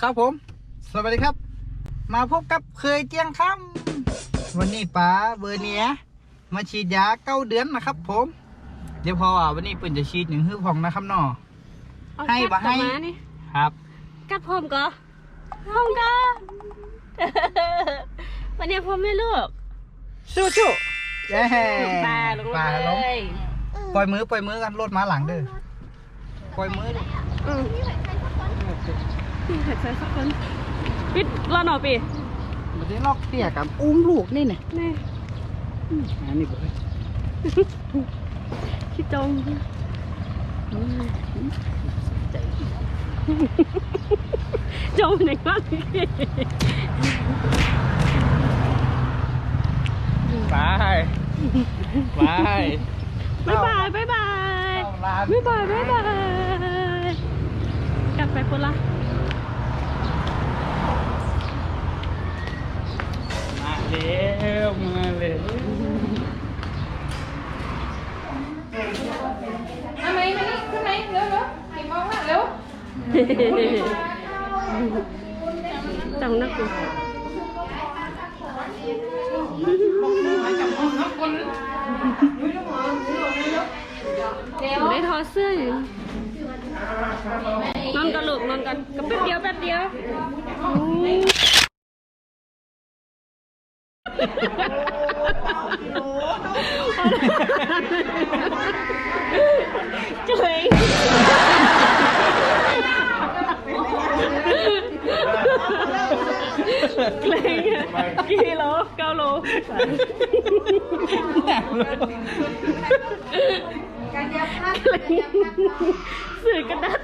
ครับผม สวัสดีครับ มาพบกับเคยเจียงคำวันนี้ป๋าเบอร์เนียมาฉีดยาเก้าเดือนนะครับ ผม เดี๋ยวพอว่าวันนี้เปิ่นจะฉีดหนึ่งฮื้อพองนะครับน้อเอาให้กัดบ่ให้กลับมานี่ครับกัดพร้อมก็พร้อมก็วันนี้พร้อมไม่ลูกสู้สู้เย้ปลาลงปลาเลลงยปล่อยมือปล่อยมือกันรถมาหลังเด้อปล่อยมือดิ อืมนี่ใครใส่สักคนปิดรอหน่อปีมันได้ลอกเตี้ยกับอุ้มลูกนี่เนี่ยนี่อันนี้บ่เอ้ยคิดจงจงไหนวะไปไปบายบายบายบายเข้าร้านบ๊ายบายบายบายกลับไปคนละ มาเร็วมาเร็วทำไมมานี่ขึ้นไหมเร็วเร็วไอ้มองว่าเร็วจังนักกูไม่ได้ทอเสื้ออยู่นอนกันลูกนอนกันก็แป๊บเดียวแป๊บเดียว เจ๋งเกรงกี่โลเก้าโลแหนมเลยการยับพัดกรยับพัดสื่อกระดาษ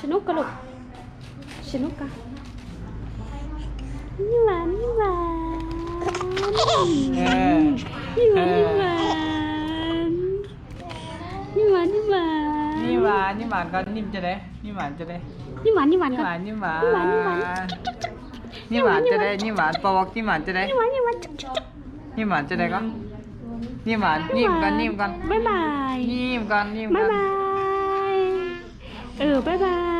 สนุกกระลูก สนุกกะนี่หวานนี่หวานนี่หวานนี่หวานนี่หวานนี่หวานนี่หวานนี่หวานก็นิ่มจะได้นี่หวานจะได้นี่หวานนี่หวานนี่ก่หวานนี่หวานนี่หวานนี่หวานจะได้นี่หวานปอกนี่หวานจะได้นี่หวานนี่หวานนี่หวานจะได้ก็นี่หวานนิ่มกันนิ่มกันบ๊ายบายนิ่มกันนิ่มบ๊ากัยนบายเ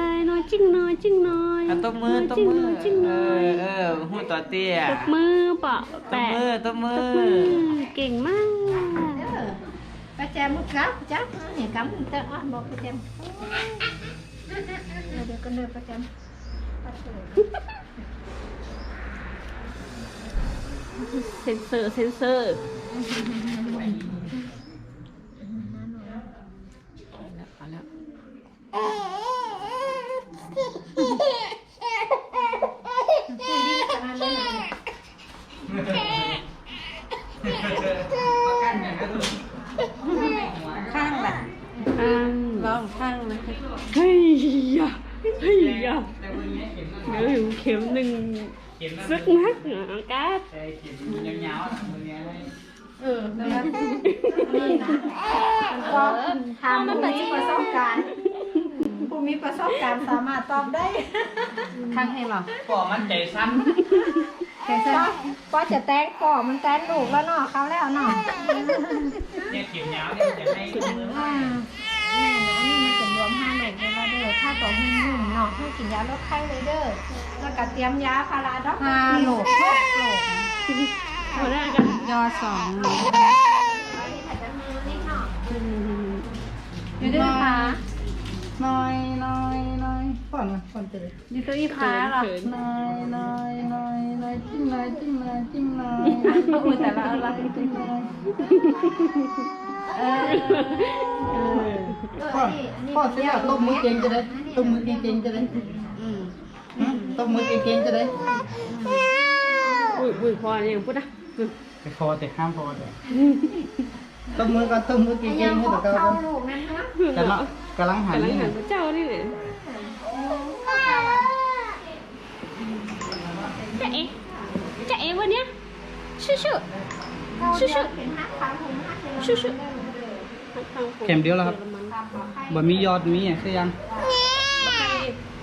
จิ้งน้อยจิ้งน้อยอะตบมือตบมือน้ยจิ้งเอน้อยอเออหูตัวเตี้ยตบมือเปะตบแปะมือตบมืตอบมือเก่งมากประแจมุกครับจับเนี่ยกำแต่อ่อนบอกประแจมเดี๋ยวก็เดินประแจมเซนเซอร์เซนเซอร์เอาแล้วเอาแล้ว ข้างละ อืม ลองข้างนะ เฮ้ยยะเฮ้ยยะเดี๋ยวเข็มหนึ่งซึกนักเหรอกัดเออแล้วนี่นะก็ถามผู้มีประสบการณ์ผู้มีประสบการณ์สามารถตอบได้ข้างให้หรอก็มันใจสั้นแค่ก็ก็จะแตงก่อมันแตงลูกแล้วเนาะเขาแล้วเนาะเนี่ยเขียนยาวเนี่ยจะให้ จะรวมห้าโหลกเลยว่าเด้อถ้าต่อหุ่นหุ่นเนาะให้กินยาลดไข้เลยเด้อแล้วก็เตรียมยาพาราดอกห้าโหลกหกโหลกหัวหน้ากันยอสอง อยก่อนนะก่อนจะเลยอยู่ตัวอีขาหรอเขินน้อยน้อยน้อยน้อยจิ้มน้อยจิ้มน้อยจิ้มน้อยเอามือแต่ละอะไรจิ้มน้อยเออพ่อพ่อเสียตบมือเก่งจะได้ตบมือเก่งจะได้ตบมือเก่งจะได้อุ้ยอุ้ยพออย่างพูดนะอืมไปคอแต่ห้ามพอแต่ตบมือก่อนตบมือเก่งๆให้ตะเกาเข้ากันลูกนั่นฮะกำลังกำลังหันกำลังนี่หันพระเจ้านี่แหละ จะเอ๋จะเอ๋วันเนี้ยชื่อชื่อชื่อชื่อเห็นฮักขาผมฮักเลยชื่อชื่อเข็มเดียวแล้วครับบ่มียอดมีอะคือยัง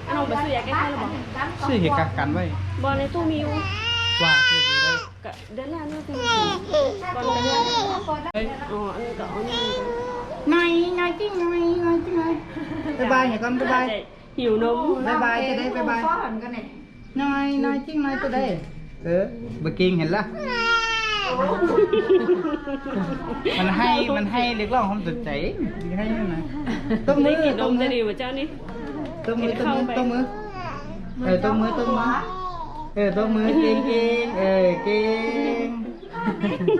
อันเอาไปซื้อ ยาแก้ไข้หรือเปล่าซื้อเหตุการณ์กันไว้บอลในตู้มีอยู่ว่าซื้ออยู่ได้กะเดินแล้วนี่เป็นบอลเดินแล้วเฮ้ยอ๋ออันนี้ก็เอานี่น้อยน้อยจิ้งน้อยน้อยจิ้งน้อยบ๊ายบายให้ก่อนบ๊ายบายหิวนมบ๊ายบายจะได้บ๊ายบายฟ้อนกันเนี่ยน้อยน้อยจริงน้อยจะได้เออเบกิงเห็นละมันให้มันให้เรียกร้องความสนใจให้ยังไงต้องมืได้อกินนต้อมงมืจะอดีกว่าเจ้านี่ ต้องมือต้องมือเข้าไปต้องมือเออต้องมือต้องมือเออต้องมือเก่งเก่งเออเก่ง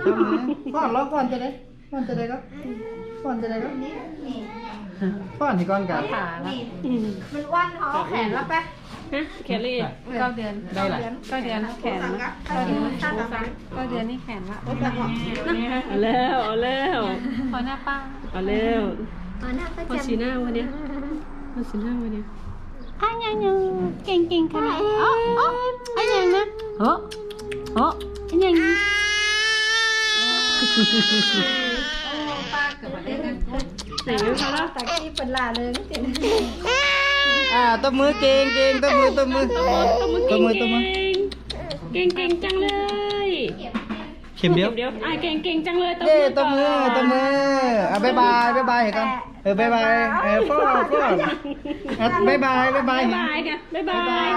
ต้องมือป้อนร้องก่อนจะได้ป้อนจะได้ก็ป้อนจะได้ก็นี่นี่ป้อนให้ก่อนกัน ขานี่อืมมันวันหอแขนแล้วปะ ฮะแคลรี่เก้าเดือนได้ละเก้าเดือนแขนละเก้าเดือนข้างกันเก้าเดือนนี่แขนละเอาแล้วเอาแล้วพอหน้าป้าเอาแล้วอ๋อหน้าก็พอจะสีหน้าวันเนี้ยพอสีหน้าวันเนี้ยอันยังยังเก่งเก่งขนาดอ๋ออ๋ออันยังนะโอ้โอ้อันยังป้าเกิดมาได้กันไหนไม่พอแล้วตะกี้เป็นลาเลยนี่สิ อ่าตัวมือเก่งเก่งตัวมือตัวมือตัวมือตัวเก่งมือตัวมือเก่งเก่งจังเลยเข็มเดียวเดี๋ยวอะเก่งเก่งจังเลยเย้ตัวมือตัวมืออะบ๊ายบายบ๊ายบายเห็นกันเออบ๊ายบายเออฟ้อนฟ้อนอะบ๊ายบายบ๊ายบายบ๊ายเห็นบายกันบ๊ายบาย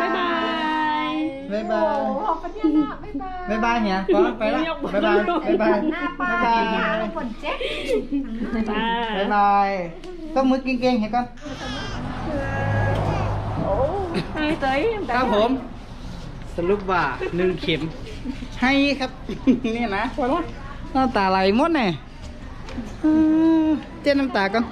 บ๊ายบายบ๊ายบาโอ้ยโหปัญญาหน้าบ๊ายบายบ๊ายบายเหียฟ้อนไปละบ๊ายบายบ๊ายบายหน้าป้าบ๊ายบายหน้าเราคนเจ๊กบ๊ายบายบ๊ายบายตัวมือเก่งๆเห็นกัน ไอ้เต้ยครับผม สรุปว่าหนึ่งเข็ม ให้ครับนี่นะพอละน้ำตาไหลหมดแน่อืมเจ๊น้ำตาก่อน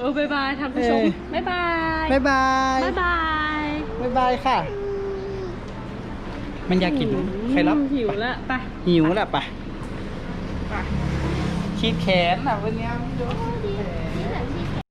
โอ้บ๊ายบายท่านผู้ชมเออบ๊ายบายบ๊ายบายบ๊ายบายบ๊ายบายค่ะ มันอยากกินใครรับหิวแล้วไปหิวแล้วปะชีดแขนอะวันเนี้ยดู